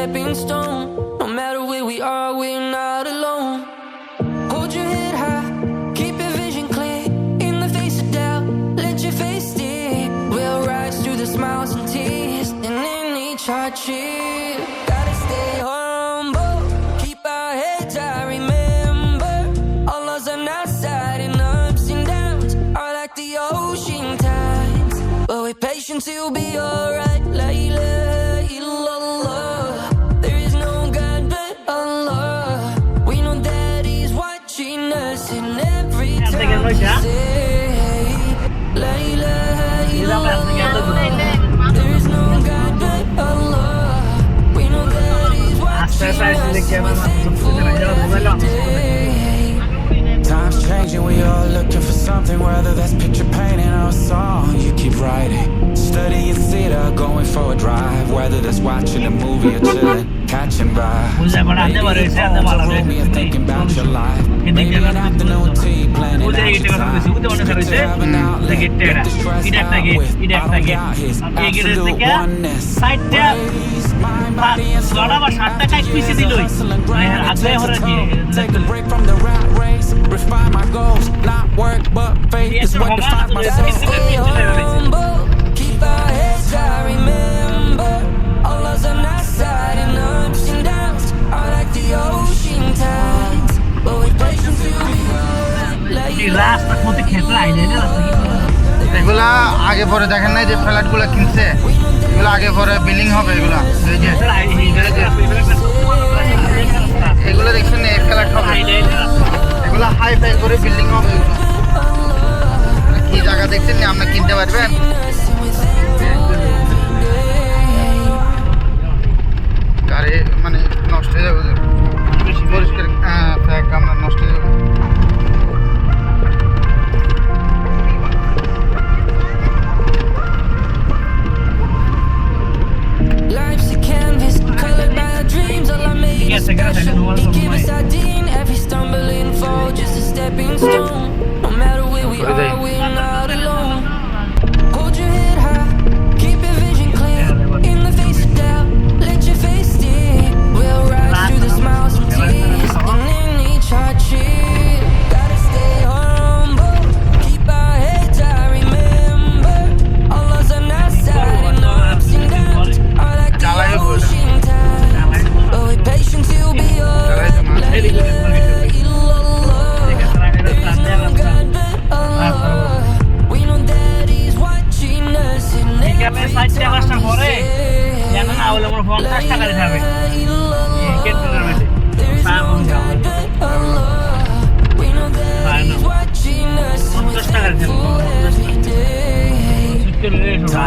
stepping stone. No matter where we are, we're not alone. Hold your head high, keep your vision clear. In the face of doubt, let your face steer. We'll rise through the smiles and tears, and in each hardship. Gotta stay humble, keep our heads high. Remember, all loves on our side, and ups and downs are like the ocean tides. But with patience, you'll be Time's changing, we all looking for something, whether that's picture painting or a song you keep writing. Studying theater, going for a drive, whether that's watching a movie or chilling, catching by. Thinking about your life. Maybe an afternoon tea, planning out your time. you've an outlet, get the stress out with. I don't doubt absolute oneness. ছটা বা সাতটা কাজ মানে the refine my goals, not work but faith is what defines my soul. Stay humble, keep our heads high. Remember, all loves on our side, and ups and downs are like the ocean tides. But with patience, we'll be alright. মধ্যে খেতে আইলে না রাস্তা কি করে? এগুলা আগে পরে দেখেন নাই যে ফ্ল্যাটগুলো কিনছে। এগুলো আগে পরে বিলিং হবে এগুলা। এই। এগুলো দেখছেন এই ফ্ল্যাট হবে এগুলো হাই ফাই করে বিল্ডিং হবে এগুলো। কি জায়গা দেখছেন আপনি কিনতে পারবেন? cigarette che non la where we are.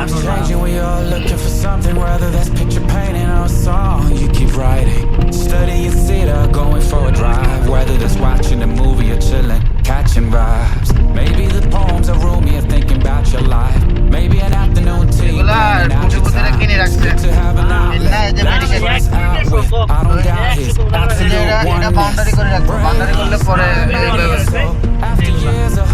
Time's changing, we all looking for something, whether that's picture painting or a song you keep writing. Studying theater, going for a drive, whether that's watching a movie or chilling, catching vibes. Maybe the poems are roomy or thinking about your life. Maybe an afternoon tea, out your time. Good to have an outlet. I don't doubt his absolute After years of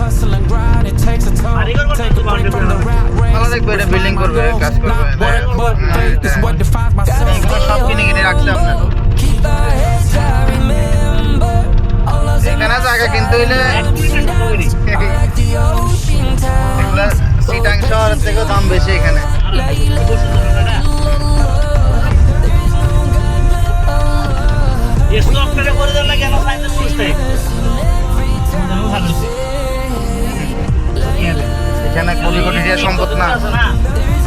সব কিনে কিনে রাখছে আপনার এখানে জায়গা কিনতে হইলে এগুলা. সিটাং শহরের থেকেও দাম বেশি এখানে. There is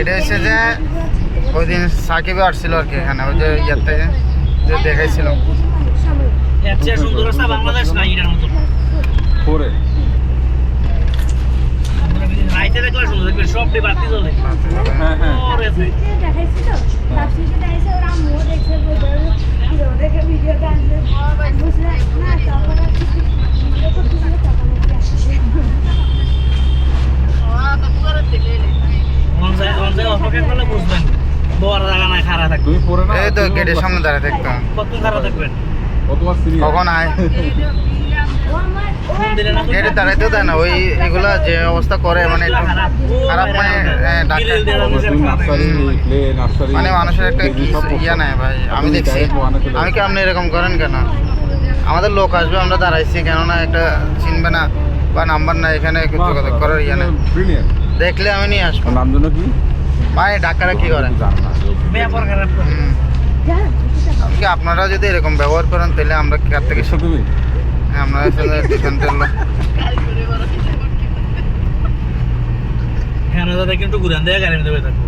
এটা হচ্ছে যে ওই দিন সাকিবে আসছিল আর কি এখানে ওই যে ইয়ার থেকে যে দেখাইছিল। এর চেয়ে না এই তো গেটের সামনে দাঁড়িয়ে খারাপ থাকবেন কতবার সিরিয়াস কখন আয়? গেটে দাঁড়াইতেও দেয় না ওই এগুলা যে অবস্থা করে মানে একটু খারাপ মানে মানে মানুষের একটা ইয়া নাই ভাই আমি দেখছি। আমি কি আপনি এরকম করেন কেন? আমাদের লোক আসবে আমরা দাঁড়াইছি কেননা একটা চিনবে না বা নাম্বার না এখানে যোগাযোগ করার ইয়া নেই। দেখলে আমি নিয়ে আসব। নাম জন্য কি? ভাই ডাক্তাররা কি করে? কি আপনারা যদি এরকম ব্যবহার করেন তাহলে আমরা কার থেকে এসো হ্যাঁ, আমরা আসলে হ্যাঁ দাদা কিন্তু ঘুরান দেয় গাড়ি দেবে থাকব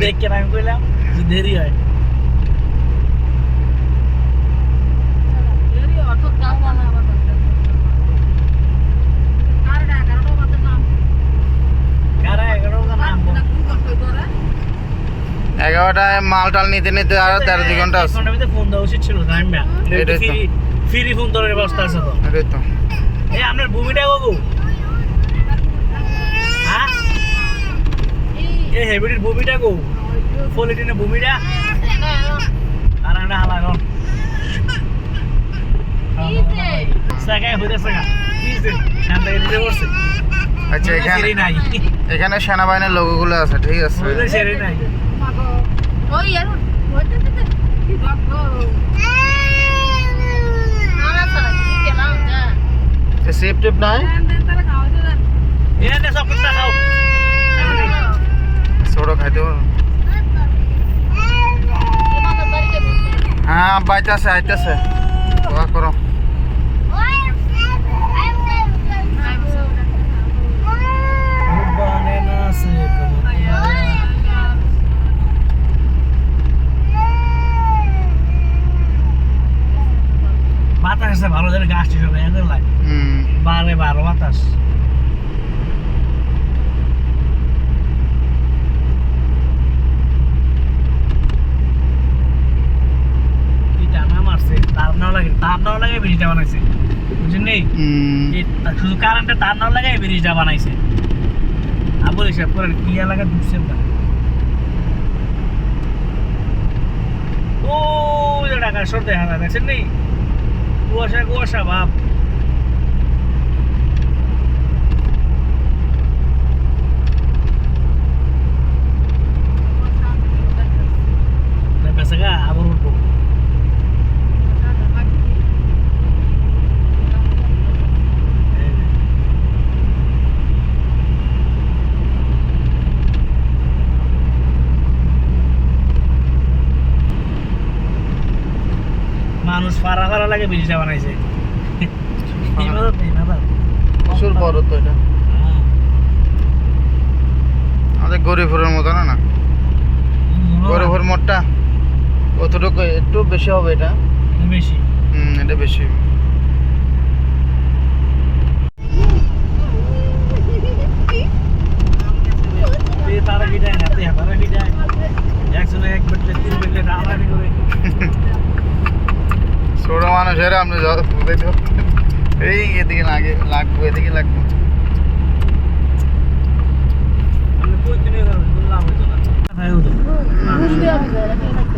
দেখ কেন আমি কইলাম যে দেরি হয়। কারা এগারো নাম? এগারোটায় মাল টাল নিতে নিতে আরও তেরো দুই ঘণ্টা আছে। ফোন দেওয়া উচিত ছিল টাইম ফ্রি ফোন দেওয়ার ব্যবস্থা আছে তো। এটাই তো। এই আপনার ভূমিটা গো। হ্যাঁ? এই হেভিটির ভূমিটা গো ফলিটিনের ভূমিটা। আর একটা আচ্ছা এখানে এখানে সেনাবাহিনীর লোকগুলো আছে ঠিক আছে। হইতে সেরি নাই সেফ টেপ নাই? এনে সব কিছু খাও। ছোট খাইতে হ্যাঁ বাইতেছে আইতেছে দোয়া করো। বাতাস ভালো জানি গাছ ঠিক হবে এদের লাগে। বারে বারো বাতাস। তার নাও লাগে তার নাও লাগে ব্রিজটা বানাইছে। বুঝছেন নি? হুম। এই তা- শুধু কারেন্টে তার নাও লাগে ব্রিজটা বানাইছে। আবুল হিসাব করেন কি এলাকা ঢুকছে ও ঢাকা সর দেখা দেখছেন 给我闪给我闪吧 মানুষ ফারা ফারা লাগে ব্রিজটা বানাইছে। এই মাদার এই প্রচুর বড় তো এটা। হ্যাঁ। আমাদের গরিবপুরের মতো না না? গরিবপুর মোটটা কতটুকু একটু বেশি হবে এটা। বেশি। হুম এটা তারা একজনে এক বেটলে তিন বেটলে টানাটানি করে আপনি যত এই এদিকে লাগে লাগবো এদিকে লাগবো। আপনি